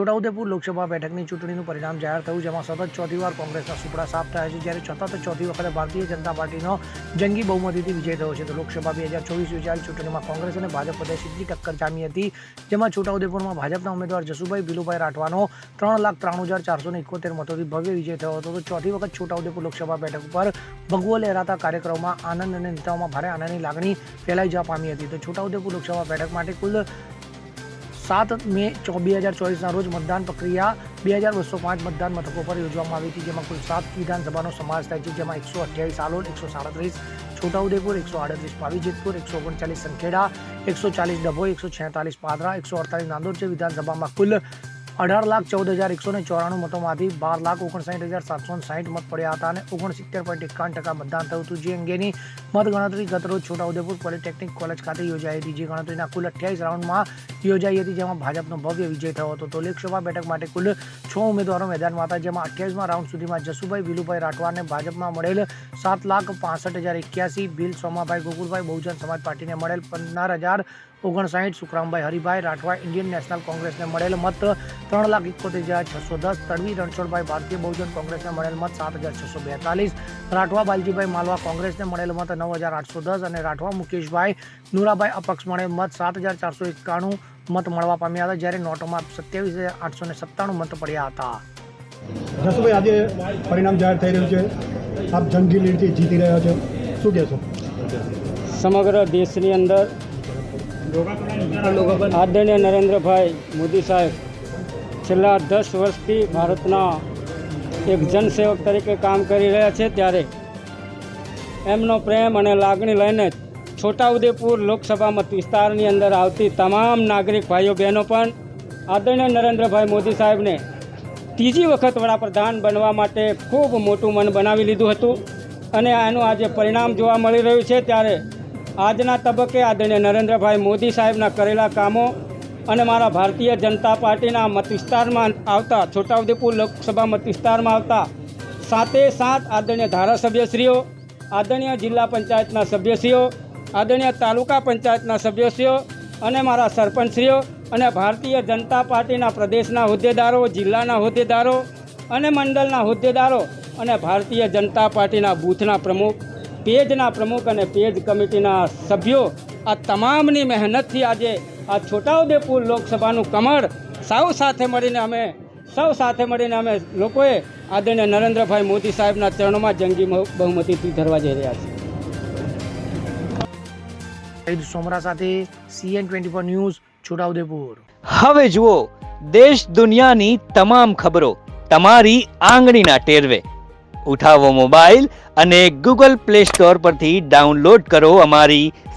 છોટાઉદેપુર લોકસભા બેઠકની ચૂંટણીનું પરિણામ જાહેર થયું, જેમાં સતત ચોથી વાર કોંગ્રેસના સુપડા સાફ થયા છે. જ્યારે સતત ચોથી વખતે ભારતીય જનતા પાર્ટીનો જંગી બહુમતીથી વિજય થયો છે. તો લોકસભા બે હજાર ચોવીસ યોજાયેલી ચૂંટણીમાં કોંગ્રેસ અને ભાજપ વચ્ચે સીધી ટક્કર જામી હતી, જેમાં છોટાઉદેપુરમાં ભાજપના ઉમેદવાર જસુભાઈ ભીલુભાઈ રાઠવાનો ત્રણ લાખ ત્રાણું હજાર ચારસો ઇકોતેર મતોથી ભવ્ય વિજય થયો હતો. તો ચોથી વખત છોટાઉદેપુર લોકસભા બેઠક ઉપર ભગવો લહેરાતા કાર્યક્રમમાં આનંદ અને નેતાઓમાં ભારે આનંદની લાગણી ફેલાઈ જવા પામી હતી. તો છોટાઉદેપુર લોકસભા બેઠક માટે કુલ સાત મે બે હજાર ચોવીસના રોજ મતદાન પ્રક્રિયા બે હજાર બસો પાંચ મતદાન મથકો પર યોજવામાં આવી હતી, જેમાં કુલ સાત વિધાનસભાનો સમાવેશ થાય છે, જેમાં એકસો અઠ્યાવીસ આલોડ એકસો સાડત્રીસ છોટાઉદેપુર, એકસો આડત્રીસ પાવીજેતપુર, એકસો ઓગણચાલીસ સંખેડા, એકસો ચાલીસ ડભોઈ, એકસો છેતાલીસ પાદરા, એકસો અડતાલીસ નાંદોદ છે. વિધાનસભામાં કુલ અઢાર લાખ ચૌદ હજાર એકસો ને ચોરાણું મતોમાંથી બાર લાખ ઓગણસાઠ હજાર સાતસો સાઠ મત પડ્યા હતા અને ઓગણસિત્તેર પોઈન્ટ એકાવન ટકા મતદાન થયું હતું. જે અંગેની મતગણતરી ગતરોજ છોટાઉદેપુર પોલિટેકનિક કોલેજ ખાતે યોજાઈ હતી. જે ગણતરીના કુલ અઠ્યાવીસ રાઉન્ડમાં યોજાઈ હતી, જેમાં ભાજપનો ભવ્ય વિજય થયો હતો. તો લોકસભા બેઠક માટે કુલ છ ઉમેદવારો મેદાનમાં હતા, જેમાં અઠ્યાવીસમાં રાઉન્ડ સુધીમાં જસુભાઈ, વિલુભાઈ રાઠવાને ભાજપમાં મળેલ સાત લાખ પાસઠ હજાર એક્યાસી, બિલ સોમાભાઈ ગોકુલભાઈ, બહુજન સમાજ પાર્ટીને મળેલ પંદર હજાર ઓગણસાઠ, સુખરામભાઈ હરિભાઈ રાઠવા, ઇન્ડિયન નેશનલ કોંગ્રેસને મળેલ મત ત્રણ લાખ એકોતેર હજાર છસો દસ તડવી રણછોડભાઈ ભારતીય બહુજન કોંગ્રેસને મળેલ મત સાત હજાર છસો બેતાલીસ રાઠવા બાલજીભાઈ માલવા કોંગ્રેસને મળેલ મત નવ હજાર આઠસો દસ અને રાઠવા મુકેશભાઈ નુરાભાઈ અપક્ષ મળેલ મત સાત હજાર ચારસો એકાણું મત મળવા પામ્યા હતા જ્યારે નોટોમાં સત્યાવીસ હજાર આઠસો ને સત્તાણું મત પડ્યા હતા. જસુભાઈ આજે પરિણામ જાહેર થઈ રહ્યું છે. આપ જંગી લીડથી જીતી રહ્યા છો. શું કહેશો? સમગ્ર દેશની અંદર આદરણીય નરેન્દ્રભાઈ મોદી સાહેબ છેલ્લા દસ વર્ષથી ભારતના એક જનસેવક તરીકે કામ કરી રહ્યા છે ત્યારે એમનો પ્રેમ અને લાગણી લઈને છોટાઉદેપુર લોકસભા મત વિસ્તારની અંદર આવતી તમામ નાગરિક ભાઈઓ બહેનો પણ આદરણીય નરેન્દ્રભાઈ મોદી સાહેબને ત્રીજી વખત વડાપ્રધાન બનવા માટે ખૂબ મોટું મન બનાવી લીધું હતું અને આનું આજે પરિણામ જોવા મળી રહ્યું છે ત્યારે આજના તબક્કે આદરણીય નરેન્દ્રભાઈ મોદી સાહેબના કરેલા કામો અને મારા ભારતીય જનતા પાર્ટીના મત વિસ્તારમાં આવતા છોટાઉદેપુર લોકસભા મત વિસ્તારમાં આવતા સાતે સાત આદરણીય ધારાસભ્યશ્રીઓ, આદરણીય જિલ્લા પંચાયતના સભ્યશ્રીઓ, આદરણીય તાલુકા પંચાયતના સભ્યશ્રીઓ અને મારા સરપંચશ્રીઓ અને ભારતીય જનતા પાર્ટીના પ્રદેશના હોદ્દેદારો, જિલ્લાના હોદ્દેદારો અને મંડળના હોદ્દેદારો અને ભારતીય જનતા પાર્ટીના બૂથના પ્રમુખ, પેજના પ્રમુખ અને પેજ કમિટીના સભ્યો આ તમામની મહેનતથી આજે આ છોટાઉદેપુર લોકસભાનું કમળ સૌ સાથે મળીને અમે સૌ સાથે મળીને અમે લોકોએ આદરણીય નરેન્દ્રભાઈ મોદી સાહેબના ચરણોમાં જંગી બહુમતીથી ધરવા જઈ રહ્યા છીએ. સઈદ સોમરા સાથે CN twenty four news Chhota Udepur. હવે જુઓ દેશ દુનિયાની તમામ ખબરો તમારી આંગળીના ટેરવે. ઉઠાવો મોબાઈલ અને ગૂગલ પ્લે સ્ટોર પરથી ડાઉનલોડ કરો અમારી